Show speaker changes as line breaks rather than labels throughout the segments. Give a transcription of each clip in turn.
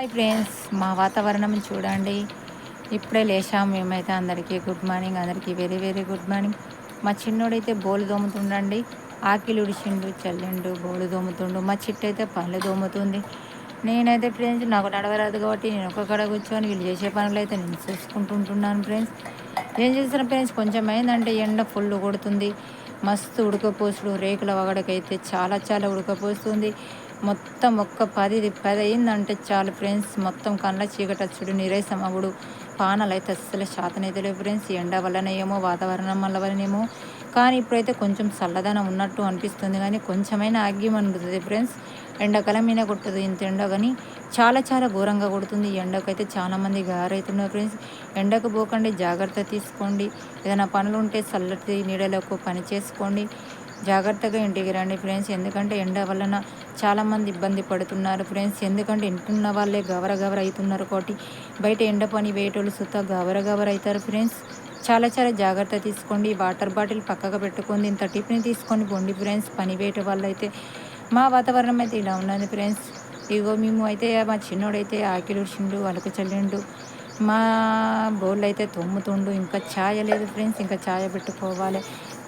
Hi friends మా వాతావరణం చూడండి. ఇప్పుడే లేచాం మేమైతే అందరికీ గుడ్ మార్నింగ్ అందరికీ వెరీ వెరీ గుడ్ మార్నింగ్. మా చిన్నోడైతే బోలు దోముతుండండి ఆకిలు ఉడిచిండు చల్లిండు బోలు దోముతుండు మా చిట్టు అయితే పనులు దోముతుంది. నేనైతే ఫ్రెండ్స్ నాకు నడవరాదు కాబట్టి నేను ఒక్కడ కూర్చొని వీళ్ళు చేసే పనులు అయితే నేను చూసుకుంటుంటున్నాను ఫ్రెండ్స్. ఏం చేసిన ఫ్రెండ్స్ కొంచెం అయిందంటే ఎండ ఫుల్ కొడుతుంది. మస్తు ఉడకపోసుడు రేకుల వగడకైతే చాలా చాలా ఉడకపోస్తుంది. మొత్తం ఒక్క పది పది అయిందంటే చాలు ఫ్రెండ్స్. మొత్తం కళ్ళ చీకటచ్చుడు నీరేసం అవుడు పానాలు అయితే అస్సలు శాతనైతే లేవు ఫ్రెండ్స్ ఎండ వల్లనేమో వాతావరణం వల్ల వల్లనేమో. కానీ ఇప్పుడైతే కొంచెం చల్లదనం ఉన్నట్టు అనిపిస్తుంది కానీ కొంచెమైనా ఆగ్యం అనుకుంటుంది ఫ్రెండ్స్. ఎండాకాలం మీద కొట్టదు ఇంత ఎండ కానీ చాలా చాలా ఘోరంగా కొడుతుంది. ఎండకైతే చాలామంది గారైతున్నారు ఫ్రెండ్స్. ఎండకు పోకండి జాగ్రత్త తీసుకోండి. ఏదైనా పనులు ఉంటే చల్లటి నీడలకు పని చేసుకోండి. జాగ్రత్తగా ఇంటికి రండి ఫ్రెండ్స్. ఎందుకంటే ఎండ వలన చాలామంది ఇబ్బంది పడుతున్నారు ఫ్రెండ్స్. ఎందుకంటే ఇంటున్న వాళ్ళే గవర గవర అవుతున్నారు కాబట్టి బయట ఎండ పని వేయటోళ్ళు సుత గవర గవర అవుతారు ఫ్రెండ్స్. చాలా చాలా జాగ్రత్త తీసుకోండి. వాటర్ బాటిల్ పక్కగా పెట్టుకోండి. ఇంత టిఫిన్ తీసుకొని పోండి ఫ్రెండ్స్. పని వేయటం వల్ల అయితే మా వాతావరణం అయితే ఇలా ఉన్నది ఫ్రెండ్స్. ఇగో మేము అయితే మా చిన్నోడైతే ఆకిలు ఉడిచిండు అలుకు చల్లిండు. మా బోళ్ళు అయితే తొమ్ముతుండు. ఇంకా ఛాయ లేదు ఫ్రెండ్స్. ఇంకా ఛాయ పెట్టుకోవాలి.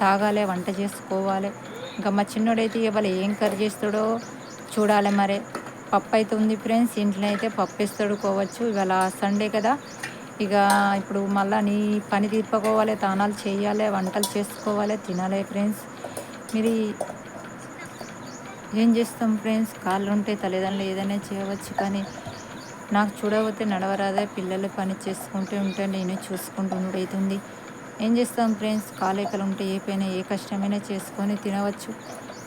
తాగాలి వంట చేసుకోవాలి. ఇంకా మా చిన్నోడైతే ఇవాళ ఏం కర్రీ చేస్తాడో చూడాలి మరి. పప్పు అయితే ఉంది ఫ్రెండ్స్ ఇంట్లో అయితే పప్పు వేస్తాడు కోవచ్చు. ఇవాళ సండే కదా. ఇక ఇప్పుడు మళ్ళీ నీ పని తీర్పుకోవాలి తానాలు చేయాలి వంటలు చేసుకోవాలి తినాలి ఫ్రెండ్స్. మీరు ఏం చేస్తాం ఫ్రెండ్స్? కాళ్ళు ఉంటే తల్లిదండ్రులు ఏదైనా చేయవచ్చు కానీ నాకు చూడకపోతే నడవరాదే. పిల్లలు పని చేసుకుంటూ ఉంటే నేను చూసుకుంటున్నట్టయితుంది ఏం చేస్తాం ఫ్రెండ్స్? కాలేకలు ఉంటే ఏ పైన ఏ కష్టమైనా చేసుకొని తినవచ్చు.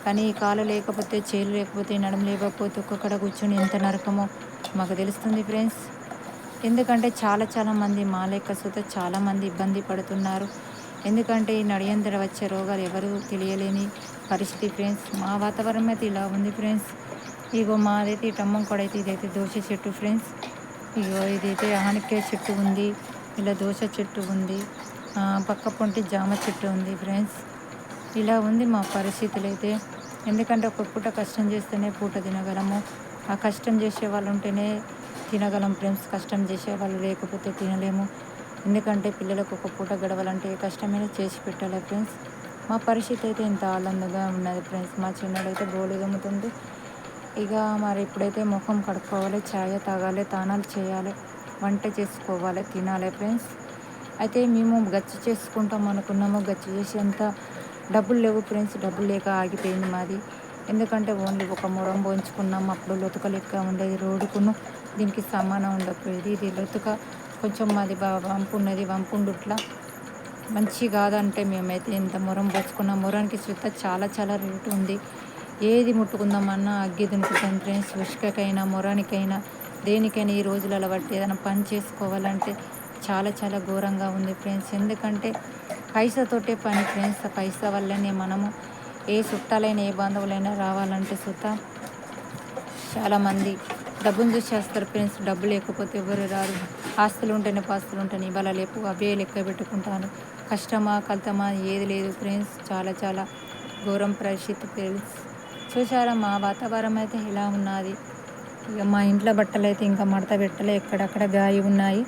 కానీ ఈ కాలు లేకపోతే చేలు లేకపోతే నడుము లేకపోతే ఒక్కొక్కడ కూర్చొని ఎంత నరకమో మాకు తెలుస్తుంది ఫ్రెండ్స్. ఎందుకంటే చాలా చాలా మంది మా లెక్క సుత చాలామంది ఇబ్బంది పడుతున్నారు. ఎందుకంటే ఈ నడియంతర వచ్చే రోగాలు ఎవరు తెలియలేని పరిస్థితి ఫ్రెండ్స్. మా వాతావరణం అయితే ఇలా ఉంది ఫ్రెండ్స్. ఇగో మాదైతే ఈ టమ్మం అయితే ఇదైతే దోశ చెట్టు ఫ్రెండ్స్. ఇగో ఇదైతే ఆనకాయ చెట్టు ఉంది. ఇలా దోశ చెట్టు ఉంది. పక్క పొంటి జామ చెట్టు ఉంది ఫ్రెండ్స్. ఇలా ఉంది మా పరిస్థితులు అయితే ఎందుకంటే ఒక పూట కష్టం చేస్తేనే పూట తినగలము. ఆ కష్టం చేసే వాళ్ళు ఉంటేనే తినగలం ఫ్రెండ్స్. కష్టం చేసే వాళ్ళు లేకపోతే తినలేము. ఎందుకంటే పిల్లలకు ఒక పూట గడవాలంటే కష్టమైన చేసి పెట్టాలి ఫ్రెండ్స్. మా పరిస్థితి అయితే ఇంత ఆనందంగా ఉన్నది ఫ్రెండ్స్. మా చిన్నడైతే గోళీ దమ్ముతుంది ఇక మరి ఇప్పుడైతే ముఖం కడుక్కోవాలి ఛాయ తాగాలి తానాలు చేయాలి వంట చేసుకోవాలి తినాలి ఫ్రెండ్స్. అయితే మేము గచ్చి చేసుకుంటాం అనుకున్నాము. గచ్చి చేసేంత డబ్బులు లేవు ఫ్రెండ్స్. డబ్బులు లేక ఆగిపోయింది మాది. ఎందుకంటే ఓన్లీ ఒక మొరం పోయించుకున్నాం. అప్పుడు లొతుక లెక్క ఉండేది. రోడ్డుకును దీనికి సమానం ఉండకపోయేది. ఇది లొతుక కొంచెం మాది వంపు ఉన్నది. వంపుండుట్లా మంచి కాదంటే మేమైతే ఇంత మురం పోసుకున్నాం మురానికి చుట్ట చాలా చాలా రేటు ఉంది. ఏది ముట్టుకుందామన్నా అగ్గి దునుకుతాం ఫ్రెండ్స్. ఉష్కకైనా మొరానికైనా దేనికైనా ఈ రోజులలో బట్టి ఏదైనా పని చేసుకోవాలంటే చాలా చాలా ఘోరంగా ఉంది ఫ్రెండ్స్. ఎందుకంటే పైసతోటే పని ఫ్రెండ్స్. పైసా వల్లనే మనము ఏ చుట్టాలైనా ఏ బంధువులైనా రావాలంటే సుత చాలామంది డబ్బును చూసేస్తారు ఫ్రెండ్స్. డబ్బు లేకపోతే ఎవరు రారు. ఆస్తులు ఉంటేనే పాస్తులు ఉంటేనే ఇవాళ లేపు అవే లెక్క పెట్టుకుంటాను. కష్టమా కలతమా ఏది లేదు ఫ్రెండ్స్. చాలా చాలా ఘోరం పరిస్థితి ఫ్రెండ్స్. చూసారా మా వాతావరణం అయితే ఇలా ఉన్నది? ఇక మా ఇంట్లో బట్టలు అయితే ఇంకా మడత పెట్టలే. ఎక్కడక్కడ గాయి ఉన్నాయి.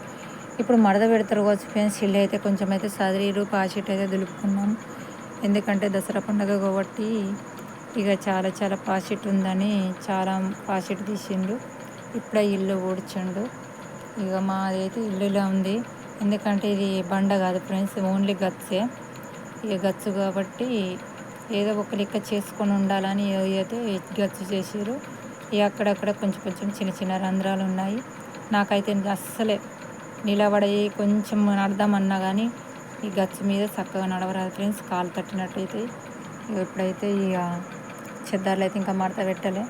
ఇప్పుడు మడత పెడతారు కావచ్చు ఫ్రెండ్స్. ఇల్లు అయితే కొంచెం అయితే సదిరీరు పాచెట్ అయితే దులుపుకున్నాం. ఎందుకంటే దసరా పండుగ కాబట్టి ఇక చాలా చాలా పాచెట్ ఉందని చాలా పాచెట్ తీసిండు. ఇప్పుడే ఇల్లు ఊడ్చిండు. ఇక మాదైతే ఇల్లులో ఉంది. ఎందుకంటే ఇది బండ కాదు ఫ్రెండ్స్ ఓన్లీ గచ్చే ఇక గచ్చు కాబట్టి ఏదో ఒక లెక్క చేసుకొని ఉండాలని అయితే గచ్చు చేసారు ఇక అక్కడక్కడ కొంచెం కొంచెం చిన్న చిన్న రంధ్రాలు ఉన్నాయి. నాకైతే అస్సలే నిలబడి కొంచెం నడదామన్నా కానీ ఈ గచ్చు మీద చక్కగా నడవరాదు ఫ్రెండ్స్. కాలు తట్టినట్టయితే ఇప్పుడైతే ఇక చెద్దార్లు అయితే ఇంకా మడత పెట్టలే.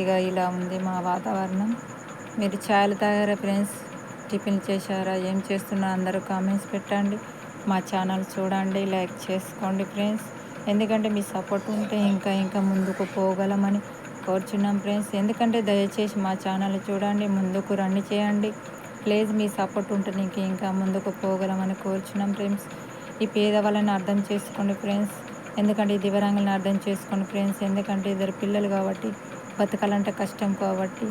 ఇక ఇలా ఉంది మా వాతావరణం. మీరు ఛాయలు తాగారా ఫ్రెండ్స్? టిఫిన్ చేశారా? ఏం చేస్తున్నా అందరూ కామెంట్స్ పెట్టండి. మా ఛానల్ చూడండి లైక్ చేసుకోండి ఫ్రెండ్స్. ఎందుకంటే మీ సపోర్ట్ ఉంటే ఇంకా ఇంకా ముందుకు పోగలమని కోరుచున్నాం ఫ్రెండ్స్. ఎందుకంటే దయచేసి మా ఛానల్ చూడండి ముందుకు రన్ చేయండి. ప్లీజ్ మీ సపోర్ట్ ఉంటే నీకు ఇంకా ముందుకు పోగలమని కోరుచున్నాం ఫ్రెండ్స్. ఈ పేదవాళ్ళని అర్థం చేసుకోండి ఫ్రెండ్స్. ఎందుకంటే ఈ దివరంగులను అర్థం చేసుకోండి ఫ్రెండ్స్. ఎందుకంటే ఇద్దరు పిల్లలు కాబట్టి బతకాలంటే కష్టం కాబట్టి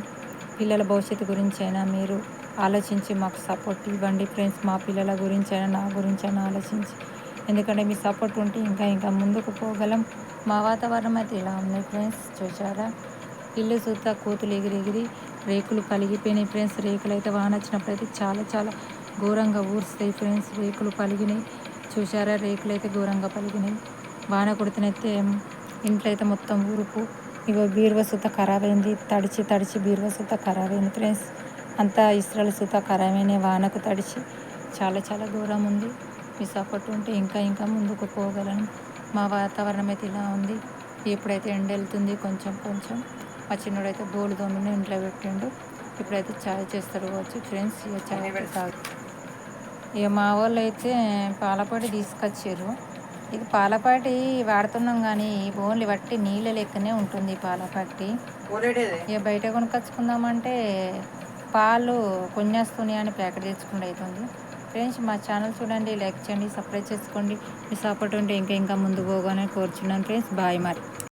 పిల్లల భవిష్యత్తు గురించి అయినా మీరు ఆలోచించి మాకు సపోర్ట్ ఇవ్వండి ఫ్రెండ్స్. మా పిల్లల గురించి అయినా నా గురించి అయినా ఆలోచించి. ఎందుకంటే మీ సపోర్ట్ ఉంటే ఇంకా ఇంకా ముందుకు పోగలం. మా వాతావరణం అయితే ఇలా ఉంది ఫ్రెండ్స్. చూసారా ఇల్లు చూస్తా కూతులు ఎగిరి ఎగిరి రేకులు పలిగిపోయినాయి ఫ్రెండ్స్. రేకులు అయితే వాన వచ్చినప్పుడు అయితే చాలా చాలా ఘోరంగా ఊరుస్తాయి ఫ్రెండ్స్. రేకులు పలిగినాయి. చూసారా రేకులు అయితే ఘోరంగా పలిగినాయి. వాన కొడుతున్నైతే ఇంట్లో అయితే మొత్తం ఊరుపు ఇగో బీరువ సుత ఖరాబ్ అయింది తడిచి తడిచి బీరువ సుత ఖరాబ్ అయింది ఫ్రెండ్స్. అంతా ఇస్రాల సుత ఖరాబ్ అయినాయి వానకు తడిచి చాలా చాలా దూరం ఉంది మీ సపోర్ట్ ఉంటే ఇంకా ఇంకా ముందుకు పోగలను. మా వాతావరణం అయితే ఇలా ఉంది. ఇప్పుడైతే ఎండ వెళ్తుంది కొంచెం కొంచెం మా చిన్నోడు అయితే బోలు దొమ్మిని ఇంట్లో పెట్టిండు. ఇప్పుడైతే చాయ్ చేస్తాడు వచ్చి ఫ్రెండ్స్ ఇక చాయ్ తాగు. ఇక మా వాళ్ళు అయితే పాలపాటి తీసుకొచ్చారు. ఇక పాలపాటి వాడుతున్నాం కానీ ఓన్లీ బట్టి నీళ్ళ లెక్కనే ఉంటుంది ఈ పాలపాటి. ఇక బయట కొనుక్కొచ్చుకుందామంటే పాలు కొన్నేస్తున్నాయి అని ప్యాకెట్ తెచ్చుకుంటే అవుతుంది ఫ్రెండ్స్ మా ఛానల్ చూడండి లైక్ చేయండి సబ్స్క్రైబ్ చేసుకోండి. మీ సపోర్ట్ ఉంటే ఇంకా ఇంకా ముందు పోగానే కోరుచున్నాను. ఫ్రెండ్స్ బాయ్ మరి.